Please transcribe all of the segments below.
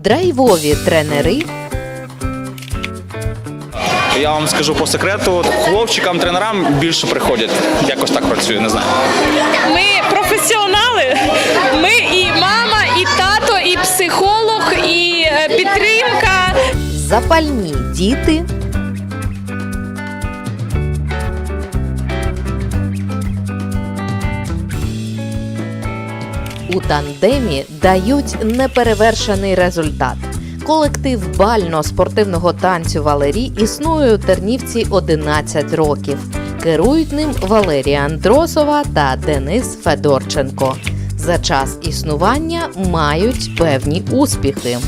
Драйвові тренери Я вам скажу по секрету, хлопчикам, тренерам більше приходять. Якось так працює, не знаю. Ми професіонали. Ми і мама, і тато, і психолог, і е, підтримка. запальні діти. У тандемі дають неперевершений результат. Колектив бально-спортивного танцю Валерій існує у Тернівці 11 років. Керують ним Валерія Андросова та Денис Федорченко. За час існування мають певні успіхи.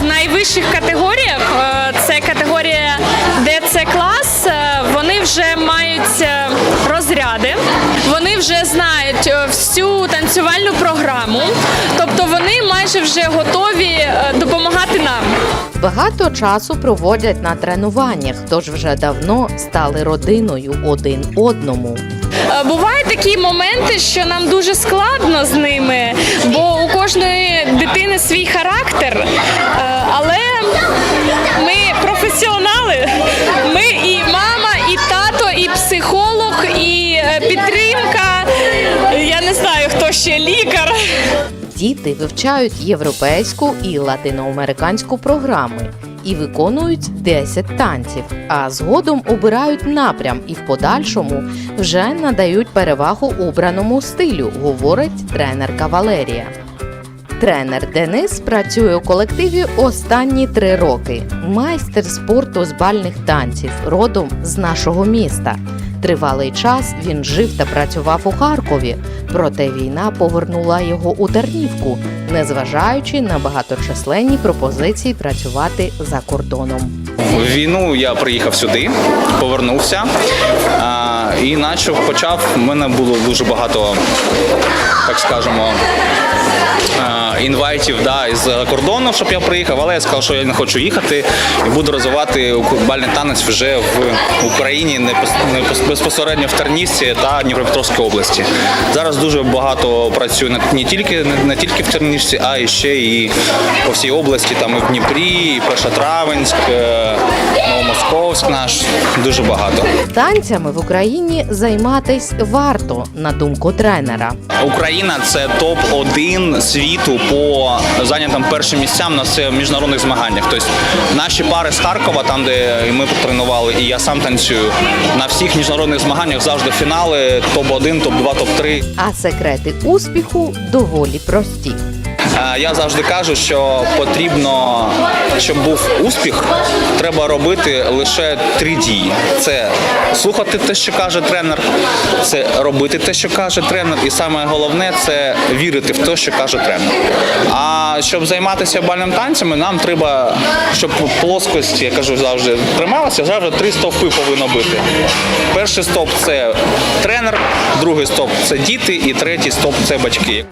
В найвищих категоріях е, це категорія ДЦ клас. е, Вони вже мають танцювальну програму, тобто вони майже вже готові е, допомагати нам. Багато часу проводять на тренуваннях, тож вже давно стали родиною один одному. Е, Бувають такі моменти, що нам дуже складно з ними, бо у кожної дитини свій характер. Е, Але ми професіонали. Діти вивчають європейську і латиноамериканську програми і виконують 10 танців, а згодом обирають напрям і в подальшому вже надають перевагу обраному стилю, говорить тренерка Валерія. Тренер Денис працює у колективі останні три роки. Майстер спорту з бальних танців, родом з нашого міста. Тривалий час він жив та працював у Харкові, проте війна повернула його у Тернівку, незважаючи на багаточисленні пропозиції працювати за кордоном. В війну я приїхав сюди, повернувся а, і наче почав. У мене було дуже багато, так скажемо. а, Інвайтів да, із кордону, щоб я приїхав, але я сказав, що я не хочу їхати і буду розвивати бальний танець вже в Україні, не пос- безпосередньо в Тернівці та Дніпропетровській області. Зараз дуже багато працюю не, не тільки не, тільки в Тернівці, а і ще і по всій області, там і в Дніпрі, і Першотравенськ, е, Новомосковськ наш дуже багато. Танцями в Україні займатись варто, на думку тренера. Україна це топ 1 світу по зайнятим першим місцям на все міжнародних змаганнях. Тобто наші пари з Харкова, там де ми потренували, і я сам танцюю на всіх міжнародних змаганнях завжди фінали топ 1 топ 2 топ 3 А секрети успіху доволі прості. Е, Я завжди кажу, що потрібно, щоб був успіх, треба робити лише три дії: це слухати те, що каже тренер, це робити те, що каже тренер, і саме головне це вірити в те, що каже тренер. А щоб займатися бальним танцями, нам треба, щоб плоскость, я кажу завжди, трималася, завжди три стовпи повинно бути. Перший стовп це тренер, другий стовп це діти, і третій стовп це батьки.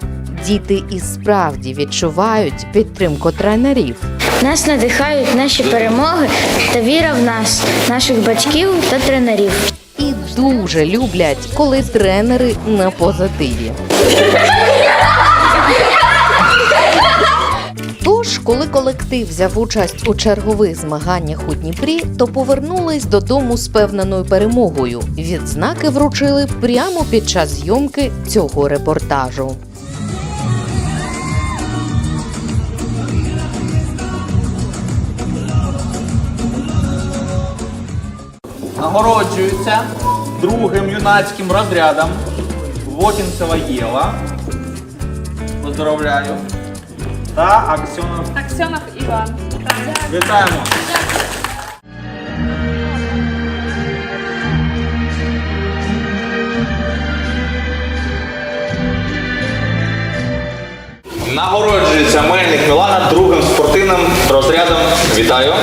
Діти і справді відчувають підтримку тренерів. Нас надихають наші перемоги та віра в нас, наших батьків та тренерів. і дуже люблять, коли тренери на позитиві. Тож, коли колектив взяв участь у чергових змаганнях у Дніпрі, то повернулись додому з певненою перемогою. Відзнаки вручили прямо під час зйомки цього репортажу. Нагороджується другим юнацьким розрядом Вотінцева Єва. Поздравляю. Та Аксьонов. Аксьонов Іван. Вітаємо. Нагороджується Мельник Мілана другим спортивним розрядом. Вітаю.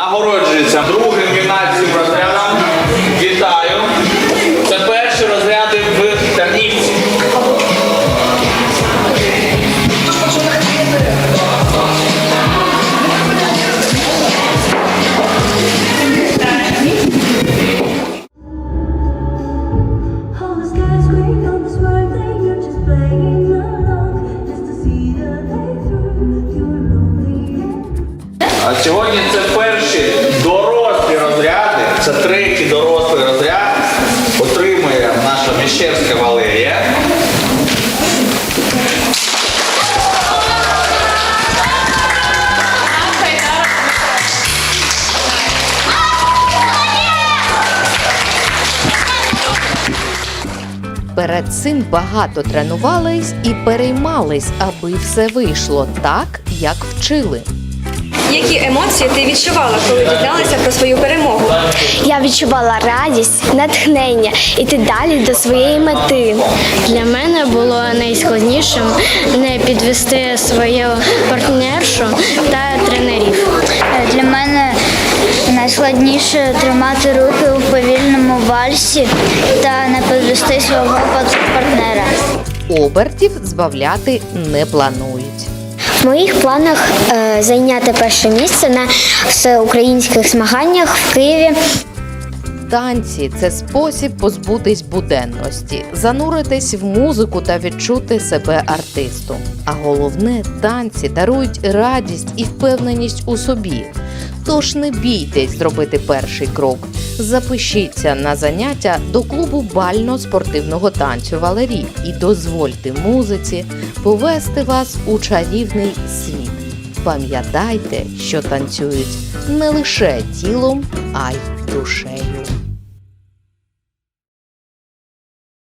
Нагороджується другим юнацьким розрядом. Вітаю. Це перші розряди в Тернівці. А сьогодні це перший. Наша Міщерська Валерія. Перед цим багато тренувались і переймались, аби все вийшло так, як вчили. Які емоції ти відчувала, коли дізналася про свою перемогу? Я відчувала радість, натхнення іти далі до своєї мети. Для мене було найскладнішим не підвести свою партнершу та тренерів. Для мене найскладніше тримати руки у повільному вальсі та не підвести свого партнера. Обертів збавляти не планують. В моїх планах е, зайняти перше місце на всеукраїнських змаганнях в Києві. Танці це спосіб позбутись буденності, зануритись в музику та відчути себе артистом. А головне, танці дарують радість і впевненість у собі. Тож не бійтесь зробити перший крок. Запишіться на заняття до клубу бально-спортивного танцю Валерій і дозвольте музиці повести вас у чарівний світ. Пам'ятайте, що танцюють не лише тілом, а й душею.